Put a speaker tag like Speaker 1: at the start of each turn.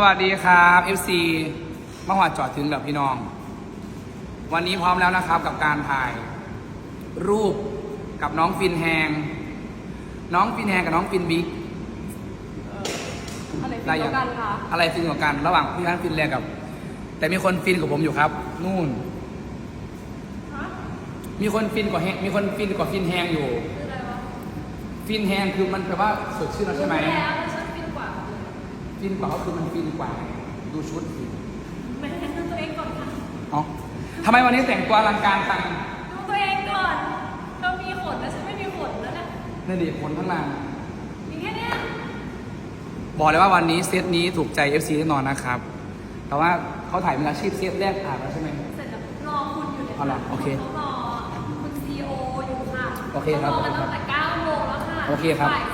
Speaker 1: สวัสดีครับ FC มหวัดจอดถึงแบบพี่น้อง วันนี้พร้อมแล้วนะครับกับการถ่าย รูปกับน้องฟินแฮง น้องฟินแฮงกับน้องฟินบิ๊ก
Speaker 2: อะไรฟิน
Speaker 1: ได้
Speaker 2: เดี
Speaker 1: ยั
Speaker 2: ยวกันคะ
Speaker 1: อะไรฟินกว่ากัน ระหว่างพี่ฮันฟินแรงกับ แต่มีคนฟินกับผมอยู่ครับ นู่น
Speaker 2: ฮะ
Speaker 1: มีคนฟินกว่าแฮงมีคนฟินกว่าฟินแฮงอยู่
Speaker 2: คืออะไรวะ
Speaker 1: ฟินแฮงคือมันแปลว่าสดชื่นแล้วใช่ไหม ฟินกว่าก็คือมันฟินกว่า ดูชุดสิ
Speaker 2: ไม่ให้ดูตัวเองก่อนค่ะ
Speaker 1: เอ๋อทำไมวันนี้แต่งตัวอลังการจัง
Speaker 2: ดูตัวเองก่อนเรามีขนแล้วฉันไม่มีขนแล้วนะ
Speaker 1: นี่ดิคนข้างล่าง
Speaker 2: มีแค่เนี้ย
Speaker 1: บอกเลยว่าวันนี้เซตนี้ถูกใจ FC แน่นอนนะครับ แต่ว่าเขาถ่ายมืออาชีพเซตแรกผ่านแล้วใช่ไหม
Speaker 2: เสร็จแล้วรอคุณอยู่ใน
Speaker 1: เอาล่ะโอเค
Speaker 2: เขารอคุณซีโออยู่ค่ะ
Speaker 1: โอเคครับ
Speaker 2: ขารอกันตั้งแต่9โมงแล้วค่ะ
Speaker 1: โอเคครับ
Speaker 2: บ่ายส